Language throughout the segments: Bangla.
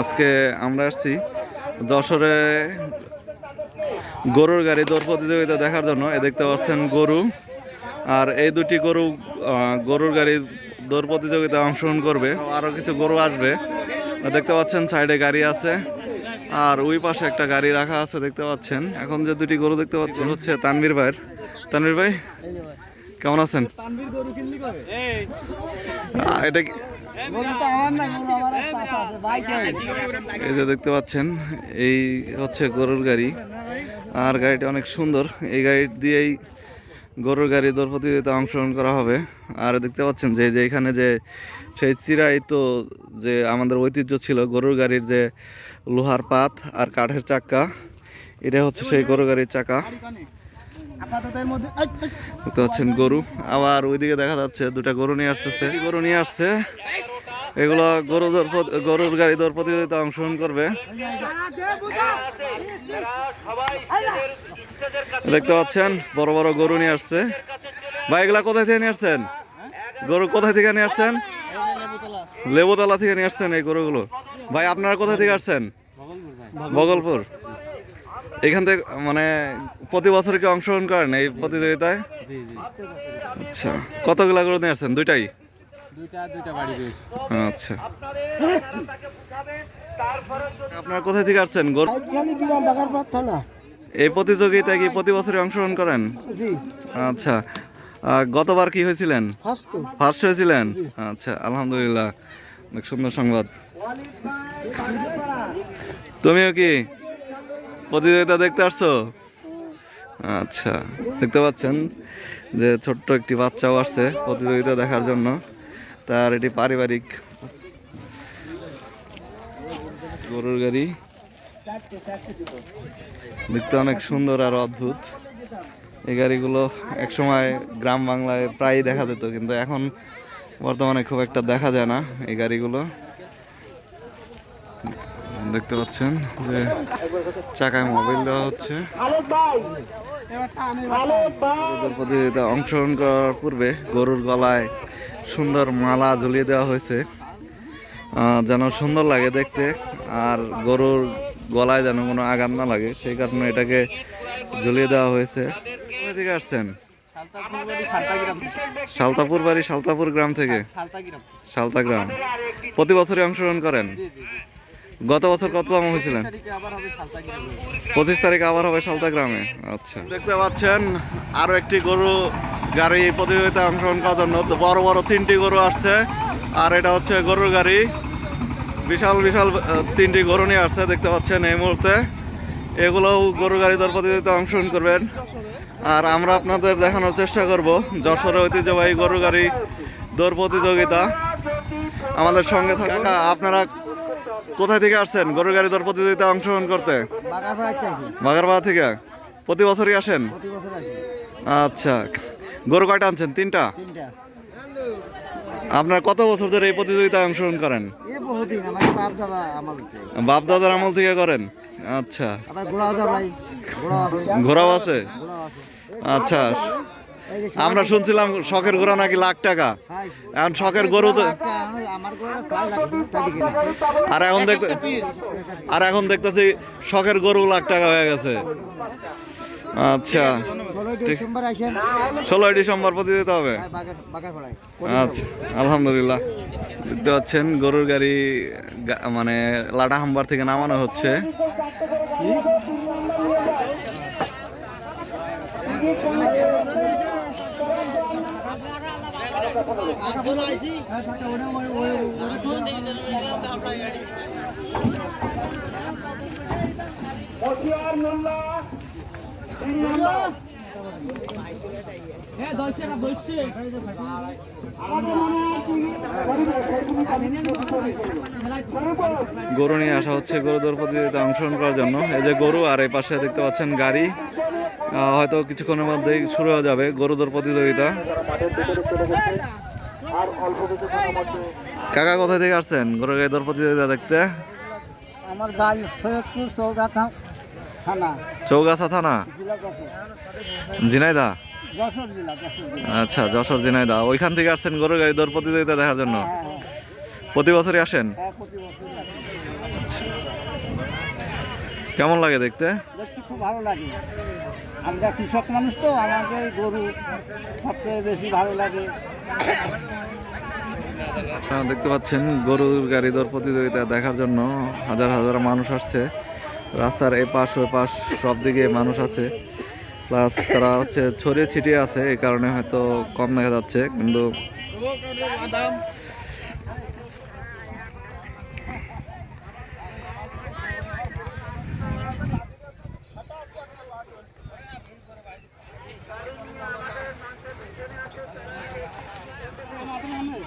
আজকে আমরা আসছি যশোরে গরুর গাড়ি দৌড় প্রতিযোগিতা দেখার জন্য। এ দেখতে পাচ্ছেন গরু। আর এই দুটি গরু গরুর গাড়ি দৌড় প্রতিযোগিতায় অংশগ্রহণ করবে। আরও কিছু গরু আসবে। দেখতে পাচ্ছেন সাইডে গাড়ি আছে। আর ওই পাশে একটা গাড়ি রাখা আছে দেখতে পাচ্ছেন। এখন যে দুটি গরু দেখতে পাচ্ছেন হচ্ছে তানভীর ভাইয়ের। তানভীর ভাই কেমন আছেন? এটা এই যে দেখতে পাচ্ছেন, এই হচ্ছে গরুর গাড়ি। আর গাড়িটা অনেক সুন্দর। এই গাড়ি দিয়েই গরুর গাড়ি দৌড় প্রতিযোগিতা অংশগ্রহণ করা হবে। আর দেখতে পাচ্ছেন যে যে এখানে যে, সেই চিরাই তো যে আমাদের ঐতিহ্য ছিল, গরুর গাড়ির যে লোহার পাত আর কাঠের চাক্কা এটা হচ্ছে সেই গরুর গাড়ির চাকা। দেখতে পাচ্ছেন গরু। আবার ওইদিকে দেখা যাচ্ছে দুটা গরু নিয়ে আসতেছে। গরু নিয়ে আসছে। এগুলো গরু প্রতি- গরুর গাড়ি দৌড় প্রতিযোগিতা অংশগ্রহণ করবে। দেখতে পাচ্ছেন বড় বড় গরু নিয়ে আসছে। ভাই এগুলা কোথায় থেকে নিয়ে আসছেন? গরু কোথায় থেকে নিয়ে আসছেন? লেবুতলা থেকে নিয়ে আসছেন এই গরুগুলো। ভাই আপনারা কোথায় থেকে আসছেন? বগলপুর। এখান থেকে মানে প্রতি বছর কি অংশগ্রহণ করেন এই প্রতিযোগিতায়? আচ্ছা কতগুলা গরু নিয়ে আসছেন? দুইটাই? দুইটা দুইটা বাড়ি রয়েছে। আচ্ছা। আপনারা কোথায় থেকে আসছেন? গরু এই প্রতিযোগিতায় কি প্রতি বছরই অংশগ্রহণ করেন? আচ্ছা। গতবার কি হয়েছিলেন? ফার্স্ট ফার্স্ট হয়েছিলেন? আচ্ছা আলহামদুলিল্লাহ। অনেক সুন্দর সংবাদ। তুমিও কি প্রতিযোগিতা দেখতে আসছো? আচ্ছা দেখতে পাচ্ছেন যে ছোট্ট একটি বাচ্চাও আসছে প্রতিযোগিতা দেখার জন্য। তার এটি পারিবারিক গরুর গাড়ি। দেখতে অনেক সুন্দর আর অদ্ভুত। এই গাড়িগুলো একসময় গ্রাম বাংলায় প্রায়ই দেখা যেত, কিন্তু এখন বর্তমানে খুব একটা দেখা যায় না এই গাড়িগুলো। দেখতে পাচ্ছেন যে চাকায় মোবাইল দেওয়া হচ্ছে। প্রতিযোগিতা অংশগ্রহণ করার পূর্বে গরুর গলায় সুন্দর মালা ঝুলিয়ে দেওয়া হয়েছে। যেন সুন্দর লাগে দেখতে আর গরুর গলায় যেন কোনো আঘাত না লাগে সেই কারণে এটাকে ঝুলিয়ে দেওয়া হয়েছে। কোথা থেকে আসছেন। সালতাপুর বাড়ি সালতাপুর গ্রাম থেকে। সালতা গ্রাম প্রতি বছরই অংশগ্রহণ করেন? গত বছর কততম হয়েছিলেন? পঁচিশ তারিখ আবার হবে সালতা গ্রামে। আচ্ছা। দেখতে পাচ্ছেন, আরও একটি গরু গাড়ি প্রতিযোগিতায় অংশগ্রহণ করার জন্য বড় বড় তিনটি গরু আসছে। আর এটা হচ্ছে গরুর গাড়ি। বিশাল বিশাল তিনটি গরু নিয়ে আসছে, দেখতে পাচ্ছেন এই মুহূর্তে। এগুলোও গরু গাড়ি দর প্রতিযোগিতায় অংশগ্রহণ করবেন। আর আমরা আপনাদের দেখানোর চেষ্টা করব, যশোরের ঐতিহ্যবাহী গরু গাড়ি দৌড় প্রতিযোগিতা। আমাদের সঙ্গে থাকা, আপনারা কোথায় থেকে আসছেন? গরু গাড়ি দৌড় প্রতিযোগিতায় অংশগ্রহণ করতে? বাগারপাড়া থেকে। প্রতি বছরই আসেন? আচ্ছা। গরু কয়টা আনছেন? তিনটা? আপনার কত বছর ধরে এই প্রতিযোগিতায় অংশগ্রহণ করেন? বাপ দাদার আমল থেকে। করেন? আচ্ছা। ঘোড়াও আছে। আচ্ছা। আমরা শুনছিলাম শখের ঘোড়া নাকি লাখ টাকা। এখন শখের গরু তো আর এখন দেখতে আর এখন দেখতেছি শখের গরু লাখ টাকা হয়ে গেছে। আচ্ছা। ষোলোই ডিসেম্বর ষোলোই প্রতিযোগিতা হবে। আচ্ছা আলহামদুলিল্লাহ। দেখতে পাচ্ছেন গরুর গাড়ি মানে লাটা হাম্বার থেকে নামানো হচ্ছে। গরু নিয়ে আসা হচ্ছে গরু দৌড় প্রতিযোগিতা অংশগ্রহণ করার জন্য। এই যে গরু, আর এই পাশে দেখতে পাচ্ছেন গাড়ি। হয়তো কিছুক্ষণের মধ্যেই শুরু হয়ে যাবে গরু দৌড় প্রতিযোগিতা। কাকা কোথায় থেকে আসছেন গরু গাড়ি দৌড় প্রতিযোগিতা দেখতে? আমার সৈয়দপুর চৌগাছা থানা। চৌগাছা থানা? ঝিনাইদা? আচ্ছা যশোর ঝিনাইদা। ওইখান থেকে আসছেন গরু গাড়ি দৌড় প্রতিযোগিতা দেখার জন্য? হ্যাঁ হ্যাঁ। প্রতি বছরই আসেন? হ্যাঁ প্রতি বছর কেমন লাগে দেখতে? দেখতে খুব ভালো লাগে। আমরা কৃষক মানুষ তো আমাদের গরু সবচেয়ে বেশি ভালো লাগে। দেখতে পাচ্ছেন গরুর গাড়ি দর প্রতিযোগিতা দেখার জন্য হাজার হাজার মানুষ আসছে। রাস্তার এ পাশ ওই পাশ সব দিকে মানুষ আছে। প্লাস তারা হচ্ছে ছড়িয়ে ছিটিয়ে আছে এই কারণে হয়তো কম দেখা যাচ্ছে কিন্তু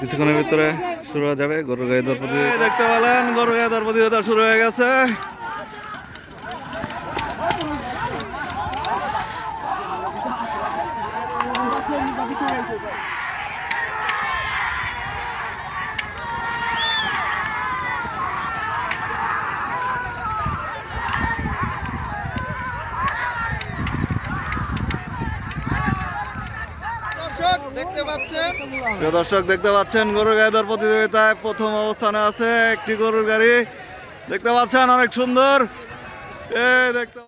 কিছুক্ষণের ভিতরে শুরু হয়ে যাবে। গরু গায়ে দরপতি দেখতে পেলেন গরু গায়ে দরপতি শুরু হয়ে গেছে। প্রিয় দর্শক, দেখতে পাচ্ছেন গরুর গাড়ি প্রতিযোগিতায় প্রথম অবস্থানে আছে একটি গরুর গাড়ি। দেখতে পাচ্ছেন অনেক সুন্দর। এ দেখতে